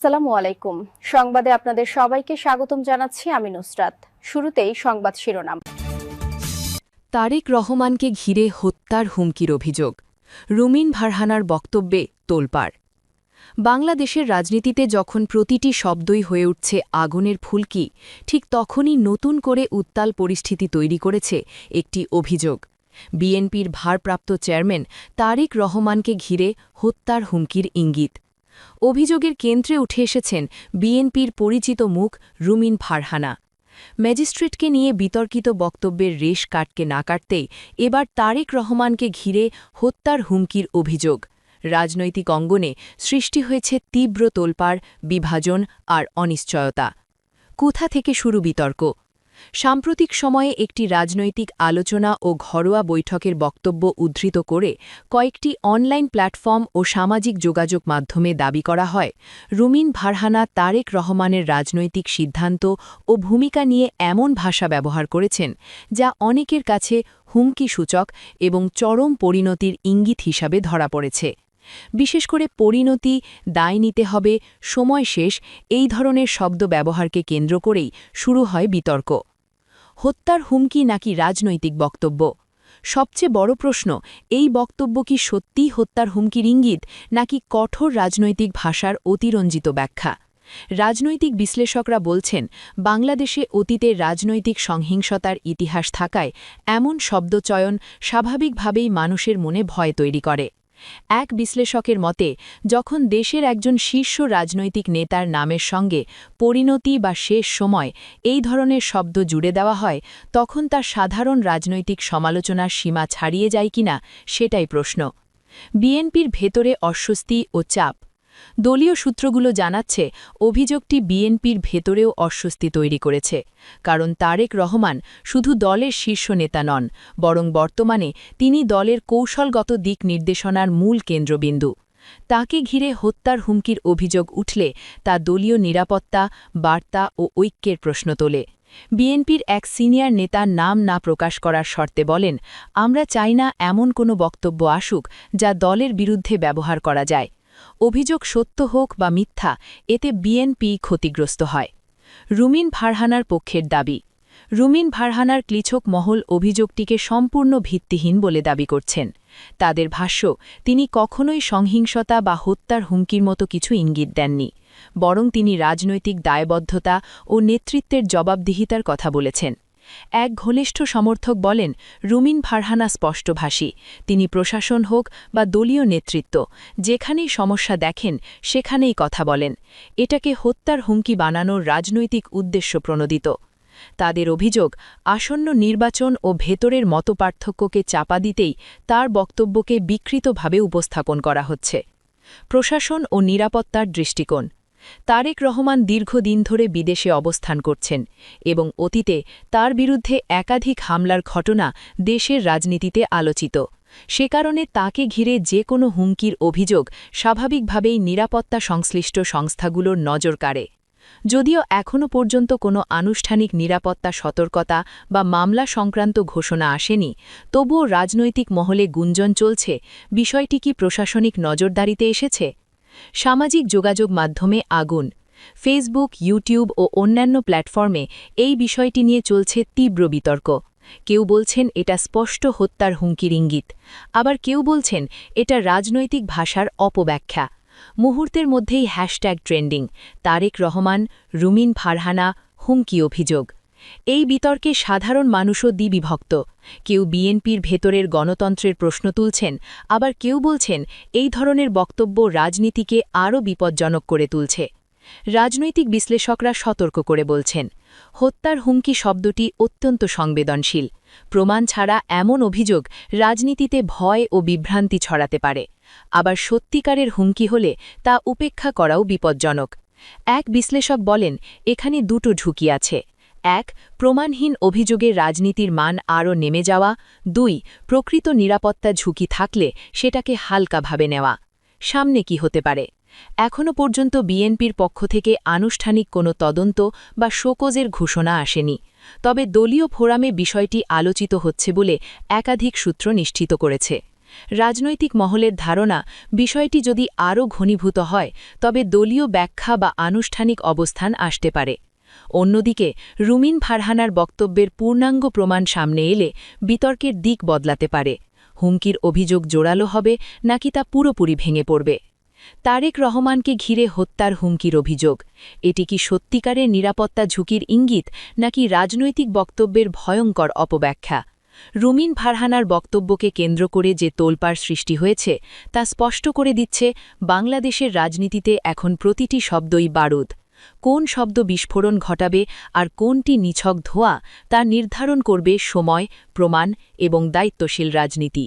আসসালামু আলাইকুম। সংবাদে আপনাদের সবাইকে স্বাগতম জানাচ্ছি আমি নুসরাত। শুরুতেই সংবাদ শিরোনাম। তারেক রহমানকে ঘিরে হত্যার হুমকির অভিযোগ। রুমিন ভারহানার বক্তব্যে তোলপাড়। বাংলাদেশের রাজনীতিতে যখন প্রতিটি শব্দই হয়ে উঠছে আগুনের ফুলকি, ঠিক তখনই নতুন করে উত্তাল পরিস্থিতি তৈরি করেছে একটি অভিযোগ। বিএনপির ভারপ্রাপ্ত চেয়ারম্যান তারেক রহমানকে ঘিরে হত্যার হুমকির ইঙ্গিত। অভিযোগের কেন্দ্রে উঠে এসেছেন বিএনপির পরিচিত মুখ রুমিন ফারহানা। ম্যাজিস্ট্রেটকে নিয়ে বিতর্কিত বক্তব্যের রেশ কাটকে না কাটতেই এবার তারেক রহমানকে ঘিরে হত্যার হুমকির অভিযোগ। রাজনৈতিক অঙ্গনে সৃষ্টি হয়েছে তীব্র তোলপাড়, বিভাজন আর অনিশ্চয়তা। কোথা থেকে শুরু বিতর্ক? সাম্প্রতিক সময়ে একটি রাজনৈতিক আলোচনা ও ঘরোয়া বৈঠকের বক্তব্য উদ্ধৃত করে কয়েকটি অনলাইন প্ল্যাটফর্ম ও সামাজিক যোগাযোগ মাধ্যমে দাবি করা হয়, রুমিন ভারহানা তারেক রহমানের রাজনৈতিক সিদ্ধান্ত ও ভূমিকা নিয়ে এমন ভাষা ব্যবহার করেছেন যা অনেকের কাছে হুমকি সূচক এবং চরম পরিণতির ইঙ্গিত হিসাবে ধরা পড়েছে। বিশেষ করে পরিণতি, দায় নিতে হবে, সময় শেষ, এই ধরনের শব্দ ব্যবহারকে কেন্দ্র করেই শুরু হয় বিতর্ক। হত্যার হুমকি নাকি রাজনৈতিক বক্তব্য? সবচেয়ে বড় প্রশ্ন, এই বক্তব্য কি সত্যিই হত্যার হুমকির ইঙ্গিত, নাকি কঠোর রাজনৈতিক ভাষার অতিরঞ্জিত ব্যাখ্যা? রাজনৈতিক বিশ্লেষকরা বলছেন, বাংলাদেশে অতীতে রাজনৈতিক সংহিংসতার ইতিহাস থাকায় এমন শব্দচয়ন স্বাভাবিকভাবেই মানুষের মনে ভয় তৈরি করে। এক বিশ্লেষকের মতে, যখন দেশের একজন শীর্ষ রাজনৈতিক নেতার নামের সঙ্গে পরিণতি বা শেষ সময় এই ধরনের শব্দ জুড়ে দেওয়া হয়, তখন তার সাধারণ রাজনৈতিক সমালোচনার সীমা ছাড়িয়ে যায় কিনা সেটাই প্রশ্ন। বিএনপির ভেতরে অস্বস্তি ও চাপ দলীয় সূত্রগুলো জানাচ্ছে, অভিযোগটি বিএনপির ভেতরেও অস্বস্তি তৈরি করেছে। কারণ তারেক রহমান শুধু দলের শীর্ষ নেতা নন, বরং বর্তমানে তিনি দলের কৌশলগত দিক নির্দেশনার মূল কেন্দ্রবিন্দু। তাকে ঘিরে হত্যার হুমকির অভিযোগ উঠলে তা দলীয় নিরাপত্তা, বার্তা ও ঐক্যের প্রশ্ন তোলে। বিএনপির এক সিনিয়র নেতা নাম না প্রকাশ করার শর্তে বলেন, আমরা চাই না এমন কোনো বক্তব্য আসুক যা দলের বিরুদ্ধে ব্যবহার করা যায়। অভিযোগ সত্য হোক বা মিথ্যা, এতে বিএনপি ক্ষতিগ্রস্ত হয়। রুমিন ভারহানার পক্ষের দাবি, রুমিন ভারহানার ক্লিছক মহল অভিযোগটিকে সম্পূর্ণ ভিত্তিহীন বলে দাবি করছেন। তাদের ভাষ্য, তিনি কখনোই সংহিংসতা বা হত্যার হুমকির মতো কিছু ইঙ্গিত দেননি, বরং তিনি রাজনৈতিক দায়বদ্ধতা ও নেতৃত্বের জবাবদিহিতার কথা বলেছেন। এক ঘনিষ্ঠ সমর্থক বলেন, রুমিন ফারহানা স্পষ্টভাষী। তিনি প্রশাসন হোক বা দলীয় নেতৃত্ব, যেখানেই সমস্যা দেখেন, সেখানেই কথা বলেন। এটাকে হত্যার হুমকি বানানোর রাজনৈতিক উদ্দেশ্য প্রণোদিত। তাদের অভিযোগ, আসন্ন নির্বাচন ও ভেতরের মতপার্থক্যকে চাপা দিতেই তার বক্তব্যকে বিকৃতভাবে উপস্থাপন করা হচ্ছে। প্রশাসন ও নিরাপত্তার দৃষ্টিকোণ তারেক রহমান দীর্ঘদিন ধরে বিদেশে অবস্থান করছেন এবং অতীতে তার বিরুদ্ধে একাধিক হামলার ঘটনা দেশের রাজনীতিতে আলোচিত। সে কারণে তাকে ঘিরে যে কোনো হুমকির অভিযোগ স্বাভাবিকভাবেই নিরাপত্তা সংশ্লিষ্ট সংস্থাগুলোর নজর কাড়ে। যদিও এখনও পর্যন্ত কোনো আনুষ্ঠানিক নিরাপত্তা সতর্কতা বা মামলা সংক্রান্ত ঘোষণা আসেনি, তবুও রাজনৈতিক মহলে গুঞ্জন চলছে, বিষয়টি কি প্রশাসনিক নজরদারিতে এসেছে? সামাজিক যোগাযোগ মাধ্যমে আগুন। ফেসবুক ইউটিউব ও অন্যান্য প্ল্যাটফর্মে এই বিষয়টি নিয়ে চলছে তীব্র বিতর্ক। কেউ বলছেন এটা স্পষ্ট হত্যার হুমকির ইঙ্গিত। আবার কেউ বলছেন এটা রাজনৈতিক ভাষার অপব্যাখ্যা। মুহূর্তের মধ্যেই হ্যাশট্যাগ ট্রেন্ডিং তারেক রহমান, রুমিন ফারহানা, হুমকি অভিযোগ। এই বিতর্কে সাধারণ মানুষও দ্বিবিভক্ত। কেউ বিএনপির ভেতরের গণতন্ত্রের প্রশ্ন তুলছেন, আবার কেউ বলছেন এই ধরনের বক্তব্য রাজনীতিকে আরও বিপজ্জনক করে তুলছে। রাজনৈতিক বিশ্লেষকরা সতর্ক করে বলছেন, হত্যার হুমকি শব্দটি অত্যন্ত সংবেদনশীল। প্রমাণ ছাড়া এমন অভিযোগ রাজনীতিতে ভয় ও বিভ্রান্তি ছড়াতে পারে। আবার সত্যিকারের হুমকি হলে তা উপেক্ষা করাও বিপজ্জনক। এক বিশ্লেষক বলেন, এখানে দুটো ঝুঁকি আছে। এক, প্রমাণহীন অভিযোগের রাজনীতির মান আরও নেমে যাওয়া। দুই, প্রকৃত নিরাপত্তা ঝুঁকি থাকলে সেটাকে হালকাভাবে নেওয়া। সামনে কি হতে পারে? এখনও পর্যন্ত বিএনপির পক্ষ থেকে আনুষ্ঠানিক কোনো তদন্ত বা শোকজের ঘোষণা আসেনি। তবে দলীয় ফোরামে বিষয়টি আলোচিত হচ্ছে বলে একাধিক সূত্র নিশ্চিত করেছে। রাজনৈতিক মহলের ধারণা, বিষয়টি যদি আরও ঘনীভূত হয়, তবে দলীয় ব্যাখ্যা বা আনুষ্ঠানিক অবস্থান আসতে পারে। অন্যদিকে, রুমিন ফারহানার বক্তব্যের পূর্ণাঙ্গ প্রমাণ সামনে এলে বিতর্কের দিক বদলাতে পারে। হুমকির অভিযোগ জোরালো হবে নাকি তা পুরোপুরি ভেঙে পড়বে। তারেক রহমানকে ঘিরে হত্যার হুমকির অভিযোগ। এটি কি সত্যিকারের নিরাপত্তা ঝুঁকির ইঙ্গিত নাকি রাজনৈতিক বক্তব্যের ভয়ঙ্কর অপব্যাখ্যা? রুমিন ফারহানার বক্তব্যকে কেন্দ্র করে যে তোলপাড় সৃষ্টি হয়েছে, তা স্পষ্ট করে দিচ্ছে বাংলাদেশের রাজনীতিতে এখন প্রতিটি শব্দই বারুদ। কোন শব্দ বিস্ফোরণ ঘটাবে আর কোনটি নিছক ধোয়া তা নির্ধারণ করবে সময়, প্রমাণ এবং দায়িত্বশীল রাজনীতি।